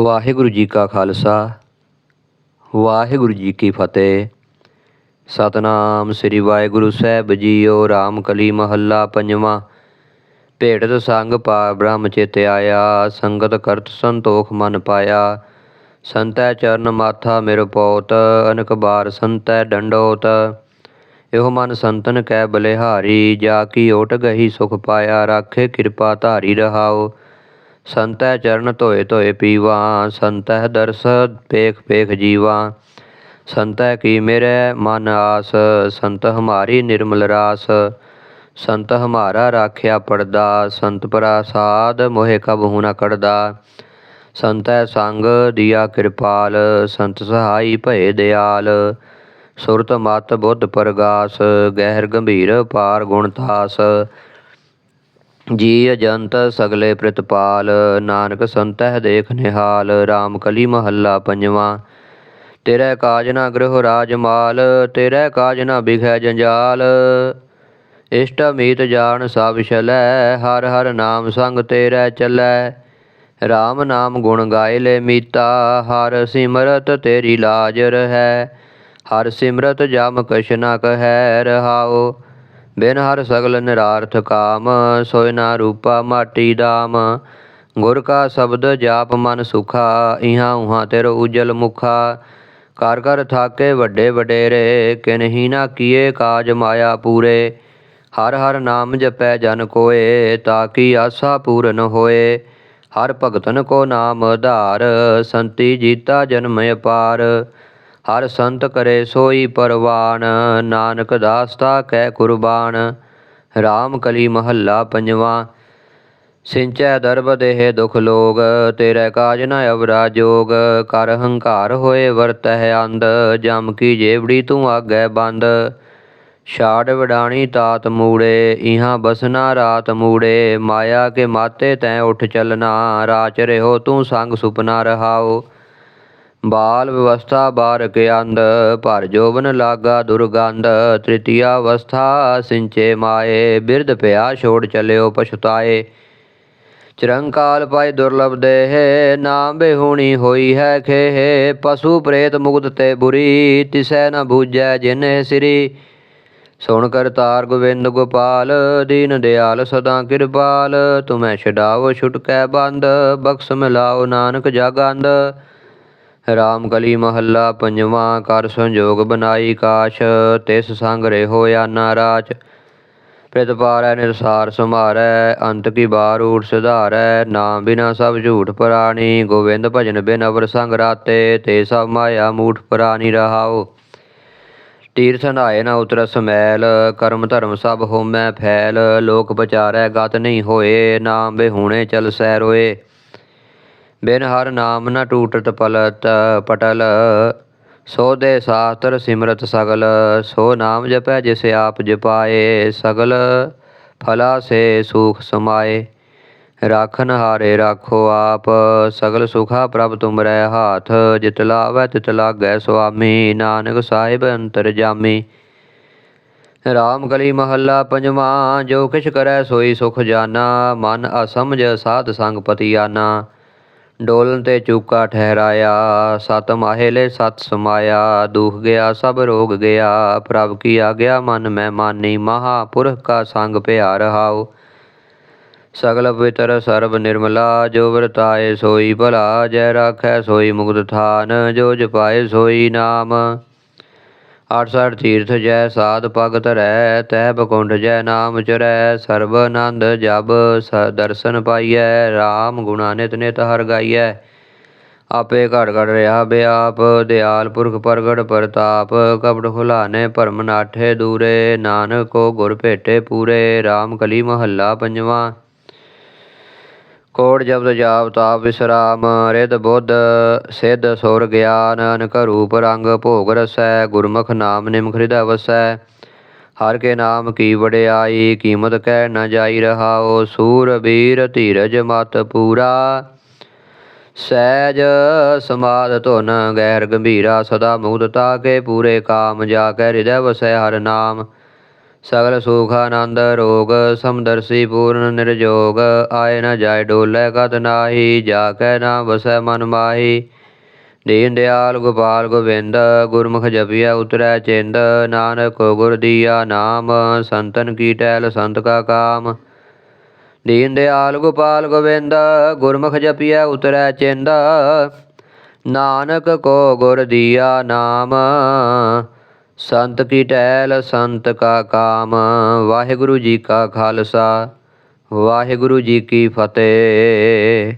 ਵਾਹਿਗੁਰੂ ਜੀ ਕਾ ਖਾਲਸਾ, ਵਾਹਿਗੁਰੂ ਜੀ ਕੀ ਫਤਿਹ। ਸਤਨਾਮ ਸ੍ਰੀ ਵਾਹਿਗੁਰੂ ਸਾਹਿਬ ਜੀਓ, ਰਾਮ ਕਲੀ ਮਹੱਲਾ ਪੰਜਵਾਂ। ਭੇੜਤ ਸੰਗ ਪਾ ਬ੍ਰਹਮ ਚਿਤ ਆਇਆ, ਸੰਗਤ ਕਰਤ ਸੰਤੋਖ ਮਨ ਪਾਇਆ। ਸੰਤੈ ਚਰਨ ਮਾਥਾ ਮੇਰ ਪੋਤ, ਅਨਕ ਬਾਰ ਸੰਤੈ ਡੰਡੋਤ। ਇਹੋ ਮਨ ਸੰਤਨ ਕੈ ਬਲਿਹਾਰੀ, ਜਾ ਕੀ ਓਟ ਗਹੀ ਸੁਖ ਪਾਇਆ, ਰਾਖੇ ਕਿਰਪਾ ਧਾਰੀ ਰਹਾਓ। ਸੰਤੈ ਚਰਨ ਧੋਏ ਧੋਏ ਪੀਵਾ ਸੰਤੈ ਦਰਸ ਪੇਖ ਪੇਖ ਜੀਵਾ। ਸੰਤੈ ਕੀ ਮੇਰੇ ਮਨ ਆਸ, ਸੰਤ ਹਮਾਰੀ ਨਿਰਮਲ ਰਾਸ। ਸੰਤ ਹਮਾਰਾ ਰਾਖਿਆ ਪੜਦਾ ਸੰਤ ਪ੍ਰਸਾਦ ਮੋਹਿ ਕਬਹੂ ਨ ਕੜਦਾ ਸੰਤੈ ਸੰਗ ਦੀਆ ਕਿਰਪਾਲ, ਸੰਤ ਸਹਾਈ ਭਏ ਦਿਆਲ। ਸੁਰਤ ਮਤ ਬੁੱਧ ਪ੍ਰਗਾਸ, ਗਹਿਰ ਗੰਭੀਰ ਪਾਰ ਗੁਣਤਾਸ ਜੀ ਅਜੰਤ ਸਗਲੇ ਪ੍ਰਿਤਪਾਲ, ਨਾਨਕ ਸੰਤਹਿ ਦੇਖ ਨਿਹਾਲ RAM ਕਲੀ ਮਹੱਲਾ ਪੰਜਵਾਂ। ਤੇਰੇ ਕਾਜ ਨਾ ਗ੍ਰਹ ਰਾਜ ਮਾਲ, ਤੇਰੇ ਕਾਜ ਨਾ ਬਿਖੈ ਜੰਜਾਲ। ਇਸ਼ਟ ਮੀਤ ਜਾਣ ਸਭ ਛਲੈ, ਹਰ ਹਰ ਨਾਮ ਸੰਗ ਤੇਰੇ ਚੱਲੈ। RAM ਨਾਮ ਗੁਣ ਗਾਏ ਲੈ ਮੀਤਾ, ਹਰ ਸਿਮਰਤ ਤੇਰੀ ਲਾਜ ਰਹੈ। ਹਰ ਸਿਮਰਤ ਜਮ ਕਛ ਨ ਕਹੈ ਰਹਾਓ ਬਿਨ ਹਰ ਸਗਲ ਨਿਰਾਰਥ ਕਾਮ, ਸੋਇ ਨਾ ਰੂਪਾ ਮਾਟੀ ਦਾਮ। ਗੁਰ ਕਾ ਸ਼ਬਦ ਜਾਪ ਮਨ ਸੁਖਾ, ਇਹਾਂ ਉਹਾਂ ਤੇਰੋ ਉਜਲ ਮੁਖਾ। ਕਰ ਕਰ ਥਾਕੇ ਵੱਡੇ ਵਡੇਰੇ ਕਿਨਹੀ ਨਾ ਕੀਏ ਕਾਜ ਮਾਇਆ ਪੂਰੇ। ਹਰ ਹਰ ਨਾਮ ਜਪੈ ਜਨ ਕੋਏ ਤਾਕੀ ਆਸਾ ਪੂਰਨ ਹੋਏ। ਹਰ ਭਗਤਨ ਕੋ ਨਾਮ ਆਧਾਰ ਸੰਤੀ ਜੀਤਾ ਜਨਮ ਅਪਾਰ। ਹਰ ਸੰਤ ਕਰੇ ਸੋਈ ਪਰਵਾਨ, ਨਾਨਕ ਦਾਸਤਾ ਕੈ ਕੁਰਬਾਨ। RAM ਕਲੀ ਮਹੱਲਾ ਪੰਜਵਾਂ, ਸਿੰਚੈ ਦਰਬ ਦੇਹ ਦੁਖ ਲੋਗ, ਤੇਰੇ ਕਾਜ ਨ ਅਵਰਾ ਜੋਗ। ਕਰ ਹੰਕਾਰ ਹੋਏ ਵਰਤਹਿ ਅੰਧ, ਜਮ ਕੀ ਜੇਵੜੀ ਤੂੰ ਆਗੈ ਬੰਦ। ਛਾੜ ਵਡਾਣੀ ਤਾਤ ਮੂੜੇ, ਇਹਾਂ ਬਸਨਾ ਰਾਤ ਮੂੜੇ। ਮਾਇਆ ਕੇ ਮਾਤੇ ਤੈ ਉਠ ਚਲਨਾ ਰਾਚ ਰਹਿਓ ਤੂੰ ਸੰਗ ਸੁਪਨਾ ਰਹਾਓ। ਬਾਲ ਵਿਵਸਥਾ ਬਾਰਕ ਅੰਦ ਭਰ ਜੋਬਨ ਲਾਗਾ ਦੁਰਗੰਧ, ਤ੍ਰਿਤੀਆ ਅਵਸਥਾ ਸਿੰਚੇ ਮਾਏ, ਬਿਰਧ ਪਿਆ ਛੋੜ ਚਲਿਓ ਪਛਤਾਏ। ਚਰੰਕਾਲ ਪਾਈ ਦੁਰਲਭ ਦੇਹ, ਨਾਮ ਬਿਹੁਣੀ ਹੋਈ ਹੈ ਖੇਹ, ਪਸ਼ੂ ਪ੍ਰੇਤ ਮੁਗਤ ਤੇ ਬੁਰੀ, ਤਿਸੈ ਨ ਬੂਝੈ ਜਿਨਹਿ ਸਿਰੀ। ਸੁਣ ਕਰਤਾਰ ਗੋਬਿੰਦ ਗੋਪਾਲ, ਦੀਨ ਦਿਆਲ ਸਦਾ ਕਿਰਪਾਲ, ਤੁਮੈ ਛਡਾਵੋ ਛੁਟਕੈ ਬੰਦ, ਬਖਸ਼ ਮਿਲਾਓ ਨਾਨਕ ਜਗੰਦ ਰਾਮ ਕਲੀ ਮਹੱਲਾ ਪੰਜਵਾਂ, ਕਰ ਸੰਜੋਗ ਬਨਾਈ ਕਾਸ਼, ਤਿਸ ਸੰਗ ਰਹਿ ਆਨਾ ਰਾਚ ਪ੍ਰਤਪਾਰੈ ਨਿਰਸਾਰ ਸਮਾਰੈ ਅੰਤ ਕੀ ਬਾਰ ਊਟ ਸੁਧਾਰੈ, ਨਾਮ ਬਿਨਾ ਸਭ ਝੂਠ ਪੁਰਾਣੀ। ਗੋਵਿੰਦ ਭਜਨ ਬਿਨ ਅਵਰ ਸੰਗ ਰਾਤੇ, ਤੇ ਸਭ ਮਾਇਆ ਮੂਠ ਪੁਰਾਣੀ ਰਹਾਓ। ਤੀਰਥ ਨਾਏ ਨਾ ਉਤਰ ਸਮੈਲ, ਕਰਮ ਧਰਮ ਸਭ ਹੋਮੈ ਫੈਲ। ਲੋਕ ਵਿਚਾਰੈ, ਗਤ ਨਹੀਂ ਹੋਏ, ਨਾਮ ਬਿਹੁਣੇ ਚਲ ਸੈ ਰੋਏ। ਬਿਨ ਹਰ ਨਾਮ ਨ ਟੂਟਤ ਪਲਤ ਪਟਲ, ਸੋ ਦੇ ਸਾਸਤਰ ਸਿਮਰਤ ਸਗਲ, ਸੋ ਨਾਮ ਜਪੈ ਜਿਸ ਆਪ ਜਪਾਏ, ਸਗਲ ਫਲਾ ਸੇ ਸੁਖ ਸਮਾਏ। ਰਾਖਨ ਹਾਰੇ ਰਾਖੋ ਆਪ, ਸਗਲ ਸੁਖਾ ਪ੍ਰਭ ਤੁਮਰੈ ਹਾਥ, ਜਿਤ ਲਾਵੈ ਤਿਤ ਲਾਗੈ ਸੁਆਮੀ, ਨਾਨਕ ਸਾਹਿਬ ਅੰਤਰ ਜਾਮੀ। ਰਾਮ ਗਲੀ ਮਹੱਲਾ ਪੰਜਵਾਂ, ਜੋ ਕਿਛ ਕਰੈ ਸੋਈ ਸੁਖ ਜਾਨਾ, ਮਨ ਅਸਮਝ ਸਾਧ ਸੰਗ ਪਤੀ ਆਨਾ ਡੋਲਨ ਤੇ ਚੂਕਾ ਠਹਿਰਾਇਆ, ਸਤ ਮਾਹੇਲੇ ਸਤ ਸਮਾਇਆ, ਦੁਖ ਗਿਆ ਸਭ ਰੋਗ ਗਿਆ, ਪ੍ਰਭ ਕੀ ਆਗਿਆ ਮਨ ਮੈਂ ਮਾਨੀ ਮਹਾ ਪੁਰਖ ਕਾ ਸੰਗ ਭਿਆ ਰਹਾਓ ਸਗਲ ਪਵਿੱਤਰ ਸਰਬ ਨਿਰਮਲਾ, ਜੋ ਵਰਤਾਏ ਸੋਈ ਭਲਾ, ਜੈ ਰਾਖੈ ਸੋਈ ਮੁਕਤ ਥਾਨ, ਜੋ ਜਪਾਏ ਸੋਈ ਨਾਮ। 68 ਤੀਰਥ ਜੈ ਸਾਧ ਪਗ ਧਰੈ ਤੈ ਬਕੁੰਡ ਜੈ ਨਾਮ ਚਰੈ, ਸਰਬ ਆਨੰਦ ਜਬ ਸ ਦਰਸ਼ਨ ਪਾਈਐ RAM ਗੁਣਾ ਨਿਤ ਨਿਤ ਹਰ ਗਾਈਐ। ਆਪੇ ਘੜ ਘੜ ਰਿਹਾ ਬਿਆਪ, ਦਿਆਲ ਪੁਰਖ ਪ੍ਰਗਟ ਪ੍ਰਤਾਪ, ਕਪਟ ਖੁਲਾਨੇ ਭਰਮ ਨਾਠੇ ਦੂਰੇ, ਨਾਨਕ ਕੋ ਗੁਰ ਭੇਟੇ ਪੂਰੇ RAM ਕਲੀ ਮਹੱਲਾ ਪੰਜਵਾਂ। ਕੋੜ ਜਬਦ ਜਾਪ ਤਾਪ ਵਿਸਰਾਮ ਰਿਦ ਬੁੱਧ, ਸਿੱਧ ਸੁਰ ਗਿਆਨ, ਅਨਕ ਰੂਪ ਰੰਗ ਭੋਗ ਰਸੈ, ਗੁਰਮੁਖ ਨਾਮ ਨਿਮਖ ਹਿਰਦੈ ਵਸੈ। ਹਰ ਕੇ ਨਾਮ ਕੀ ਵਡਿਆਈ, ਕੀਮਤ ਕਹਿ ਨਾ ਜਾਈ ਰਹਾਓ ਸੂਰ ਬੀਰ ਧੀਰਜ ਮਤ ਪੂਰਾ। ਸਹਿਜ ਸਮਾਦ ਧੁਨ ਗਹਿਰ ਗੰਭੀਰਾ, ਸਦਾ ਮੁਕਤਤਾ ਕੇ ਪੂਰੇ ਕਾਮ ਜਾ ਕੇ ਹਿਰਦੈ ਵਸੈ ਹਰ ਨਾਮ। ਸਗਲ ਸੁਖ ਆਨੰਦ ਰੋਗ, ਸਮਦਰਸੀ ਪੂਰਨ ਨਿਰਜੋਗ, ਆਏ ਨਾ ਜਾਏ ਡੋਲੇ ਕਤ ਨਾਹੀ, ਜਾ ਕੈ ਨਾ ਵਸੈ ਮਨ ਮਾਹੀ। ਦੀਨ ਦਿਆਲ ਗੋਪਾਲ ਗੋਬਿੰਦ, ਗੁਰਮੁਖ ਜਪਿਆ ਉਤਰੈ ਚਿੰਦ, ਨਾਨਕ ਗੁਰ ਦੀਆ ਨਾਮ, ਸੰਤਨ ਕੀ ਟਹਿਲ ਸੰਤ ਕਾ ਕਾਮ। ਦੀਨ ਦਿਆਲ ਗੋਪਾਲ ਗੋਬਿੰਦ, ਗੁਰਮੁਖ ਜਪਿਆ ਉਤਰੈ ਚਿੰਦ, ਨਾਨਕ ਕੋ ਗੁਰ ਦੀਆ ਨਾਮ। ਸੰਤ ਕੀ ਟਹਿਲ ਸੰਤ ਕਾ ਕਾਮ ਵਾਹਿਗੁਰੂ ਜੀ ਕਾ ਖਾਲਸਾ ਵਾਹਿਗੁਰੂ ਜੀ ਕੀ ਫਤਿਹ।